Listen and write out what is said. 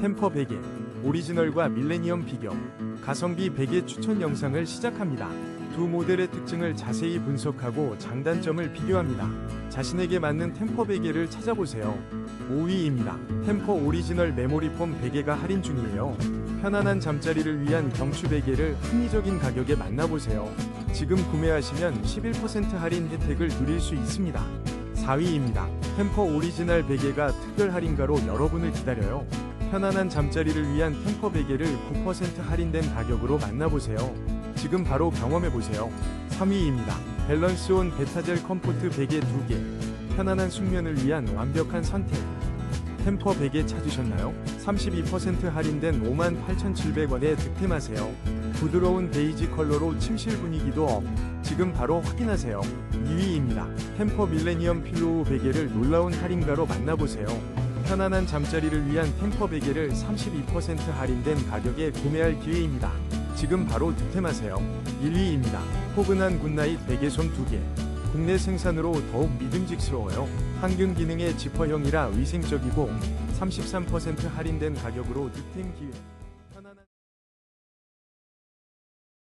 템퍼 베개, 오리지널과 밀레니엄 비교, 가성비 베개 추천 영상을 시작합니다. 두 모델의 특징을 자세히 분석하고 장단점을 비교합니다. 자신에게 맞는 템퍼 베개를 찾아보세요. 5위입니다. 템퍼 오리지널 메모리 폼 베개가 할인 중이에요. 편안한 잠자리를 위한 경추 베개를 합리적인 가격에 만나보세요. 지금 구매하시면 11% 할인 혜택을 누릴 수 있습니다. 4위입니다. 템퍼 오리지널 베개가 특별 할인가로 여러분을 기다려요. 편안한 잠자리를 위한 템퍼 베개를 9% 할인된 가격으로 만나보세요. 지금 바로 경험해보세요. 3위입니다. 밸런스온 베타젤 컴포트 베개 2개. 편안한 숙면을 위한 완벽한 선택. 템퍼 베개 찾으셨나요? 32% 할인된 58,700원에 득템하세요. 부드러운 베이지 컬러로 침실 분위기도 업. 지금 바로 확인하세요. 2위입니다. 템퍼 밀레니엄 필로우 베개를 놀라운 할인가로 만나보세요. 편안한 잠자리를 위한 템퍼 베개를 32% 할인된 가격에 구매할 기회입니다. 지금 바로 득템하세요. 1위입니다. 포근한 굿나잇 베개솜 2개. 국내 생산으로 더욱 믿음직스러워요. 항균 기능의 지퍼형이라 위생적이고 33% 할인된 가격으로 득템 기회.